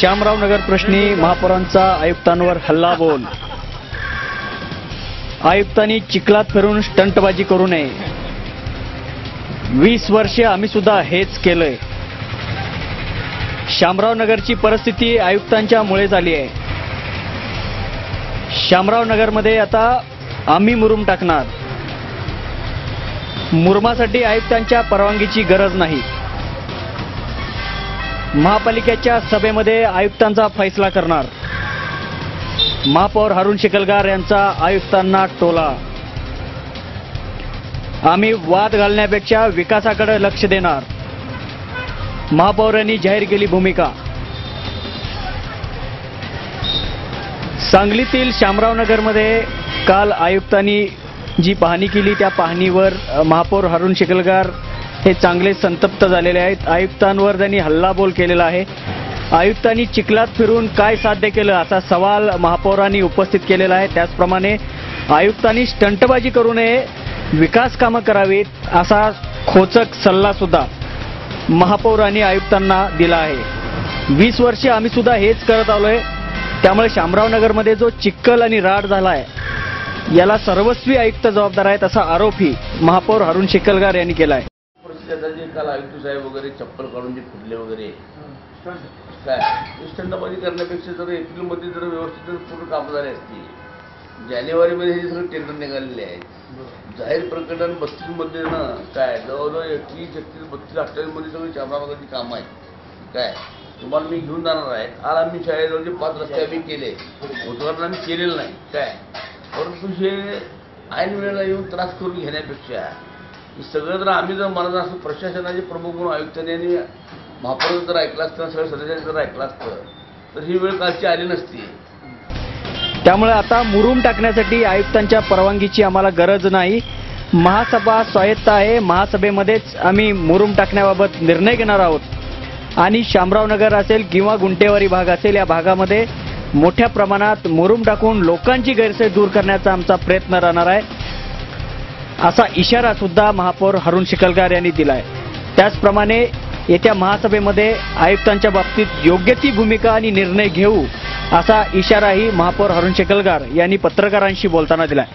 श्यामराव नगर प्रश्नी महापौरांचा आयुक्तांवर हल्ला बोल. आयुक्तांनी चिखलात फिरून स्टंटबाजी करू नये. वीस वर्षे आम्ही सुद्धा हेच केलंय. श्यामराव नगरची परिस्थिती आयुक्तांच्या मुळे झाली आहे. श्यामराव नगरमध्ये आता आम्ही मुरुम टाकणार. मुरमासाठी आयुक्तांच्या परवानगीची गरज नाही. महापालिकेच्या सभेमध्ये आयुक्तांचा फैसला करणार. महापौर हरुण शिकलगार यांचा आयुक्तांना टोला. आम्ही वाद घालण्यापेक्षा विकासाकडे लक्ष देणार. महापौरांनी जाहीर केली भूमिका. सांगलीतील शामरावनगरमध्ये काल आयुक्तांनी जी पाहणी केली त्या पाहणीवर महापौर हरुण शिकलगार हे चांगले संतप्त झालेले आहेत. आयुक्तांवर त्यांनी हल्लाबोल केलेला आहे. आयुक्तांनी चिखलात फिरून काय साध्य केलं असा सवाल महापौरांनी उपस्थित केलेला आहे. त्याचप्रमाणे आयुक्तांनी स्टंटबाजी करू नये विकास कामं करावीत असा खोचक सल्ला सुद्धा महापौरांनी आयुक्तांना दिला आहे. वीस वर्षे आम्ही सुद्धा हेच करत आलोय. त्यामुळे शामरावनगरमध्ये जो चिक्कल आणि राड झाला आहे याला सर्वस्वी आयुक्त जबाबदार आहेत असा आरोपही महापौर हरुण शिकलगार यांनी केला आहे आता जे काल आयुक्त साहेब वगैरे चप्पल काढून जे फिरले वगैरे. काय? स्टंटबाजी करण्यापेक्षा जर एप्रिलमध्ये जर व्यवस्थित जर पूर्ण कामं झाली असती जानेवारीमध्ये हे सगळे टेंडर निघालेले आहेत. जाहीर प्रकटन बत्तीसमध्ये ना काय? जवळजवळ एकवीस एकतीस बत्तीस अठ्ठावीसमध्ये सगळी चामराबागाची कामं आहेत. काय? तुम्हाला मी घेऊन जाणार आहे. आज आम्ही शाळेजवळचे पाच रस्ते आम्ही केले उद्घाटन आम्ही केलेलं नाही. काय? परंतु हे ऐन वेळेला येऊन त्रास करून घेण्यापेक्षा सगळं जर आम्ही जर म्हणत असं प्रशासनाचे प्रमुख म्हणून आयुक्तांनी आणि महापौर जर ऐकलं असतं सगळ्या सदस्यांनी जर ऐकलं असतं तर ही वेळ कालची आली नसती. त्यामुळे आता मुरुम टाकण्यासाठी आयुक्तांच्या परवानगीची आम्हाला गरज नाही. महासभा स्वायत्त आहे. महासभेमध्येच आम्ही मुरुम टाकण्याबाबत निर्णय घेणार आहोत. आणि शामराव नगर असेल किंवा गुंटेवारी भाग असेल या भागामध्ये मोठ्या प्रमाणात मुरुम टाकून लोकांची गैरसोय दूर करण्याचा आमचा प्रयत्न राहणार आहे. असा इशारा सुद्धा महापौर हरुण शिकलगार यांनी दिलाय. त्याचप्रमाणे येत्या महासभेमध्ये आयुक्तांच्या बाबतीत योग्य ती भूमिका आणि निर्णय घेऊ असा इशाराही महापौर हरुण शिकलगार यांनी पत्रकारांशी बोलताना दिलाय.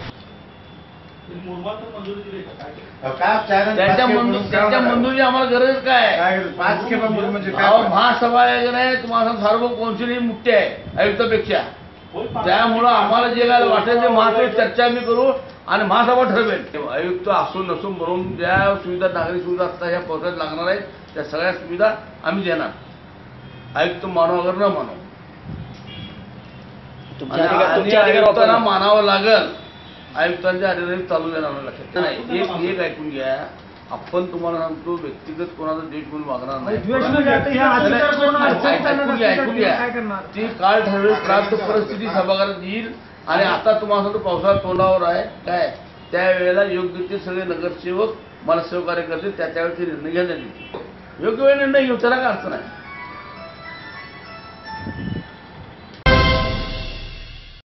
त्याच्या मंजुरी आम्हाला गरज काय? महासभा नाही तुम्हाला सांगतो, सार्वभौम कौन्सिल ही मुख्य आहे आयुक्तापेक्षा. त्यामुळं आम्हाला जे काय वाटेल ते महासभेत चर्चा आम्ही करू. आणि महासभा ठरवेल. आयुक्त असून नसून म्हणून ज्या सुविधा नागरिक सुविधा असतात ह्या पावसाळ्यात लागणार आहेत त्या सगळ्या सुविधा आम्ही देणार. आयुक्त मानव अगर न मानव. आयुक्तांना. मानावं लागल. आयुक्तांच्या अधिकारी चालू देणार लक्षात नाही एक एक ऐकून घ्या. आपण तुम्हाला सांगतो व्यक्तिगत कोणाचा द्वेष म्हणून वागणार नाही? ऐकून घ्या ऐकून घ्या. काय करणार? ती काळ ठरवेल प्राप्त परिस्थिती सभागृहात येईल. आणि आता तुम्हाला सांगतो पावसाळा तोंडावर आहे. काय? त्यावेळेला योग्य ते सगळे नगरसेवक मला सहकार्य त्या त्यावेळी ते निर्णय घेण्यात येतील योग्य वेळ निर्णय घेऊ त्याला काय अर्थ नाही